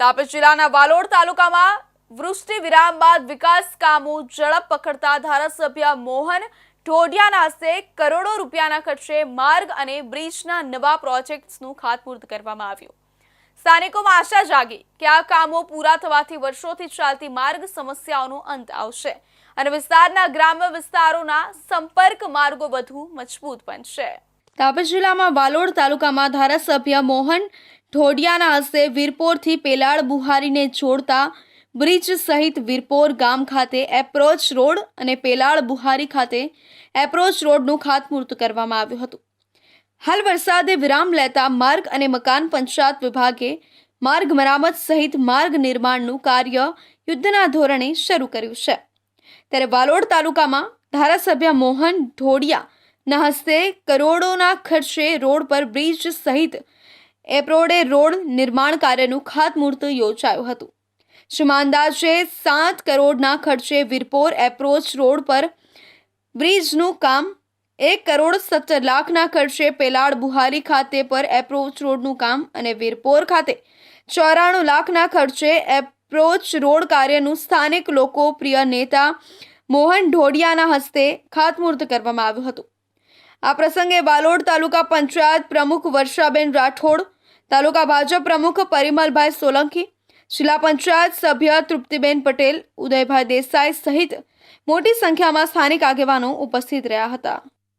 તાપી જિલ્લાના વાલોડ તાલુકામાં વૃષ્ટિ વિરામ બાદ વિકાસ કામો ઝડપ પકડતા ધારાસભ્ય મોહન ઢોડિયાના હસ્તે કરોડો રૂપિયાના ખર્ચે માર્ગ અને બ્રિજના નવા પ્રોજેક્ટ્સનું ખાતમુહૂર્ત કરવામાં આવ્યું. સ્થાનિકોમાં આશા જાગી કે આ કામો પૂરા થવાથી વર્ષોથી ચાલતી માર્ગ સમસ્યાઓનો અંત આવશે અને વિસ્તારના ગ્રામ્ય વિસ્તારોના સંપર્ક માર્ગો વધુ મજબૂત બનશે. તાપી જિલ્લામાં વાલોડ તાલુકામાં ધારાસભ્ય મોહન ઢોડિયાના હસ્તે વીરપોરથી પેલાળ બુહારીને જોડતા બ્રિજ સહિત વીરપોર ગામ ખાતે એપ્રોચ રોડ અને પેલાળ બુહારી ખાતે એપ્રોચ રોડનું ખાતમુહૂર્ત કરવામાં આવ્યું હતું. હાલ વરસાદે વિરામ લેતા માર્ગ અને મકાન પંચાયત વિભાગે માર્ગ મરામત સહિત માર્ગ નિર્માણનું કાર્ય યુદ્ધના ધોરણે શરૂ કર્યું છે. ત્યારે વાલોડ તાલુકામાં ધારાસભ્ય મોહન ઢોડિયાના હસ્તે કરોડોના ખર્ચે રોડ પર બ્રિજ સહિત એપ્રોડે રોડ નિર્માણ કાર્યનું ખાતમુહૂર્ત યોજાયું હતું. જેમાં અંદાજે સાત કરોડના ખર્ચે વીરપોર એપ્રોચ રોડ પર બ્રિજનું કામ, એક કરોડ સત્તર લાખના ખર્ચે પેલાડ બુહારી ખાતે પર એપ્રોચ રોડનું કામ અને વીરપોર ખાતે ચોરાણું લાખના ખર્ચે એપ્રોચ રોડ કાર્યનું સ્થાનિક લોકો પ્રિય નેતા મોહન ઢોડિયાના હસ્તે ખાતમુહૂર્ત કરવામાં આવ્યું હતું. આ પ્રસંગે બાલોડ તાલુકા પંચાયત પ્રમુખ વર્ષાબેન રાઠોડ, તાલુકા ભાજપ પ્રમુખ પરિમલભાઈ સોલંકી, જિલ્લા પંચાયત સભ્ય તૃપ્તિબેન પટેલ, ઉદયભાઈ દેસાઈ સહિત મોટી સંખ્યામાં સ્થાનિક આગેવાનો ઉપસ્થિત રહ્યા હતા.